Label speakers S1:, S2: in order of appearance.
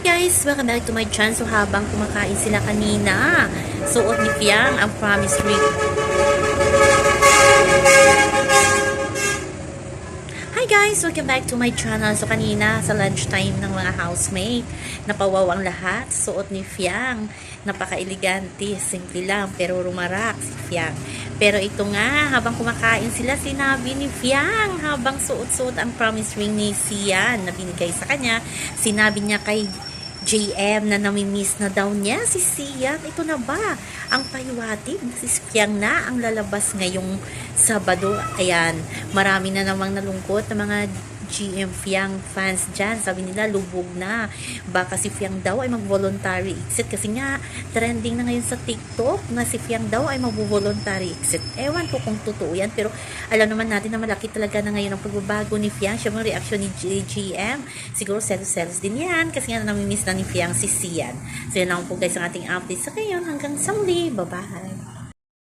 S1: guys! Welcome back to my channel. So habang kumakain sila kanina, suot ni Piang ang promise ring. Hi guys! Welcome back to my channel. So kanina sa lunchtime ng mga housemate, napawaw ang lahat. Suot ni Fiang. Napaka-elegante. Simple lang pero rumarak si Fiang. Pero ito nga, habang kumakain sila, sinabi ni Fiang habang suot-suot ang promise ring ni Sian na binigay sa kanya. Sinabi niya kay JM na namimiss na daw niya si Sian. Ito na ba ang pahiwatig? Si Fiang na ang lalabas ngayong Sabado. Ayan, marami na namang nalungkot na mga GM Fiang fans dyan. Sabi nila, lubog na. Baka si Fiang daw ay mag-voluntary exit. Kasi nga, trending na ngayon sa TikTok na si Fiang daw ay mag-voluntary exit. Ewan ko kung totoo yan. Pero alam naman natin na malaki talaga na ngayon ang pagbabago ni Fiang. Siya mga reaksyon ni G- GM. Siguro selos-selos din yan. Kasi nga namimiss na ni Fiang si Sian. So yan lang po guys ang ating update sa ngayon. Hanggang sa muli. Bye-bye.